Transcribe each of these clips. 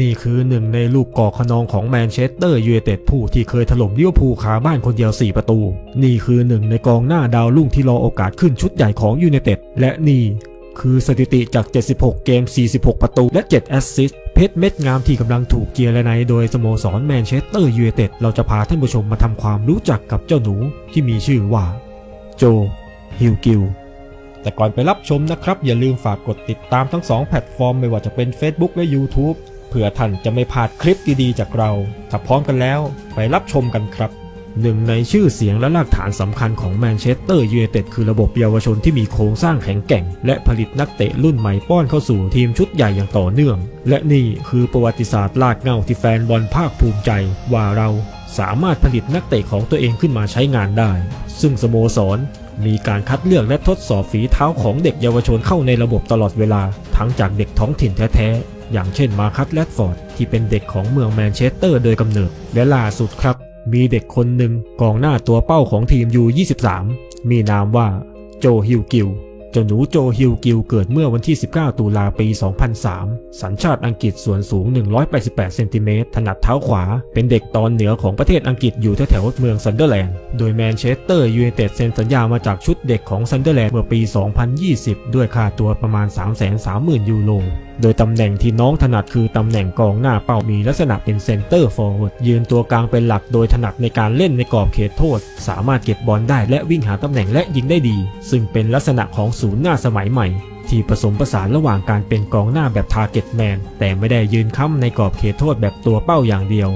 นี่คือหนึ่งในลูกก่อขนองของแมนเชสเตอร์ยูไนเต็ดผู้ที่เคยถล่มลิเวอร์พูลคาบ้านคนเดียว 4 ประตู นี่คือหนึ่งในกองหน้าดาวรุ่งที่รอโอกาสขึ้นชุดใหญ่ของยูไนเต็ดและนี่คือสถิติจาก 76 เกม 46 ประตู และ 7 แอสซิสต์เพชรเม็ดงามที่กำลังถูกเกียร์และไนโดยสโมสรแมนเชสเตอร์ยูไนเต็ดเราจะพาท่านผู้ชมมาทำความรู้จักกับเจ้าหนูที่มีชื่อว่า โจ ฮิวกิลแต่ก่อนไปรับชมนะครับ อย่าลืมฝากกดติดตามทั้ง 2 แพลตฟอร์ม ไม่ว่าจะเป็น Facebook และ YouTube เพื่อท่านจะไม่พลาดคลิปดีๆจากเรา ถ้าพร้อมกันแล้วไปรับชมกันครับหนึ่งในชื่อเสียงและรากฐานสำคัญของแมนเชสเตอร์ยูไนเต็ดคือระบบเยาวชนที่มีโครงสร้างแข็งแกร่ง และผลิตนักเตะรุ่นใหม่ป้อนเข้าสู่ทีมชุดใหญ่อย่างต่อเนื่อง และนี่คือประวัติศาสตร์ลากเงาที่แฟนบอลภาคภูมิใจ ว่าเราสามารถผลิตนักเตะของตัวเองขึ้นมาใช้งานได้ ซึ่งสโมสรมีการคัดเลือกและทดสอบฝีเท้าของเด็กเยาวชนเข้าในระบบตลอดเวลา ทั้งจากเด็กท้องถิ่นแท้ๆ อย่างเช่นมาคัตแลดฟอร์ดที่เป็นเด็กของเมืองแมนเชสเตอร์โดยกำเนิด และล่าสุดครับ มีเด็กคนหนึ่งกองหน้าตัวเป้าของทีมยู23มีนามว่าโจฮิวกิล เจ้าหนูโจฮิวกิลเกิดเมื่อวันที่ 19 ตุลาปี 2003 สัญชาติอังกฤษส่วนสูง 188 เซนติเมตร ถนัดเท้าขวา เป็นเด็กตอนเหนือของประเทศอังกฤษอยู่แถวเมืองซันเดอร์แลนด์ โดยแมนเชสเตอร์ยูไนเต็ดเซ็นสัญญามาจากชุดเด็กของซันเดอร์แลนด์เมื่อปี 2020 ด้วยค่าตัวประมาณ 330,000 ยูโร โดยตำแหน่งที่น้องถนัดคือตำแหน่งกองหน้าเป้ามีลักษณะเป็นเซนเตอร์ฟอร์เวิร์ดยืนตัวกลางเป็นหลักโดยถนัดในการเล่นในกรอบเขตโทษ สามารถเก็บบอลได้และวิ่งหาตำแหน่งและยิงได้ดี ซึ่งเป็นลักษณะของศูนย์หน้าสมัยใหม่ ที่ผสมผสานระหว่างการเป็นกองหน้าแบบทาร์เก็ตแมนแต่ไม่ได้ยืนค้ำในกรอบเขตโทษแบบตัวเป้าอย่างเดียว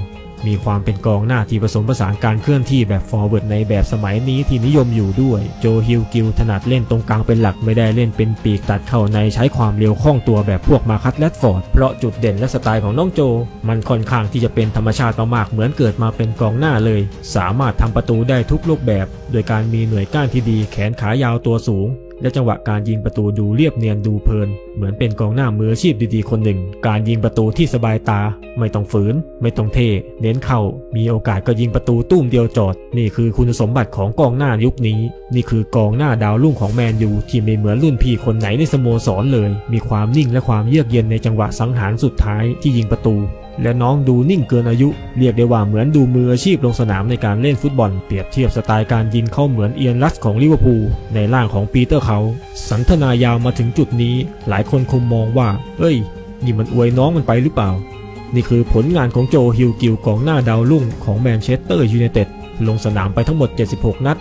มีความเป็นกองหน้าที่ผสมผสานการเคลื่อนที่แบบฟอร์เวิร์ดในแบบสมัยนี้ที่นิยมอยู่ด้วย โจฮิลกิลถนัดเล่นตรงกลางเป็นหลักไม่ได้เล่นเป็นปีกตัดเข้าในใช้ความเร็วคล่องตัวแบบพวกมาคัตแรดฟอร์ดเพราะจุดเด่นและสไตล์ของน้องโจ มันค่อนข้างที่จะเป็นธรรมชาติมากๆเหมือนเกิดมาเป็นกองหน้าเลย สามารถทำประตูได้ทุกรูปแบบ โดยการมีหน่วยก้านที่ดีแขนขายาวตัวสูง และจังหวะการยิงประตูดูเรียบเนียนดูเพลิน เหมือนเป็นกองหน้ามืออาชีพดีๆคนหนึ่ง การยิงประตูที่สบายตา ไม่ต้องฝืน ไม่ต้องเท เน้นเข้า มีโอกาสก็ยิงประตูตุ้มเดียวจอด นี่คือคุณสมบัติของกองหน้ายุคนี้ นี่คือกองหน้าดาวรุ่งของแมนยูที่ไม่เหมือนรุ่นพี่คนไหนในสโมสรเลย มีความนิ่งและความเยือกเย็นในจังหวะสังหารสุดท้ายที่ยิงประตูและน้องดูนิ่งเกินอายุ เรียกได้ว่าเหมือนดูมืออาชีพลงสนามในการเล่นฟุตบอล เปรียบเทียบสไตล์การยิงเข้าเหมือนเอียนลัสของลิเวอร์พูลในร่างของปีเตอร์เขา สันทนายาวมาถึงจุดนี้ หลายคนคงมองว่า เอ้ย นี่มันอวยน้องมันไปหรือเปล่า นี่คือผลงานของโจฮิลกิลกองหน้าดาวรุ่งของแมนเชสเตอร์ยูไนเต็ดลงสนามไปทั้งหมด 76 นัด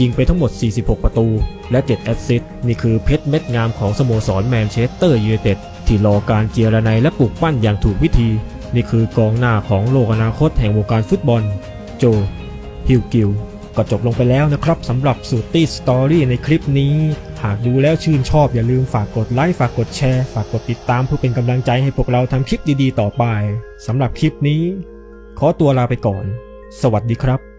ยิงไปทั้งหมด 46 ประตู และ 7 แอสซิสต์นี่คือเพชรเม็ดงามของสโมสรแมนเชสเตอร์ยูไนเต็ดที่รอการเจียระไนและปลูกปั้นอย่างถูกวิธี นี่คือกองหน้าของโลกอนาคตแห่งวงการฟุตบอล โจ ฮิลกิลก็จบลงไปแล้วนะครับสำหรับสูตรตี้สตอรี่ในคลิปนี้ หากดูแล้วชื่นชอบอย่าลืมฝากกดไลค์ฝากกดแชร์ ฝากกดติดตามเพื่อเป็นกำลังใจให้พวกเราทำคลิปดีๆ ต่อไปสำหรับคลิปนี้ ขอตัวลาไปก่อน สวัสดีครับ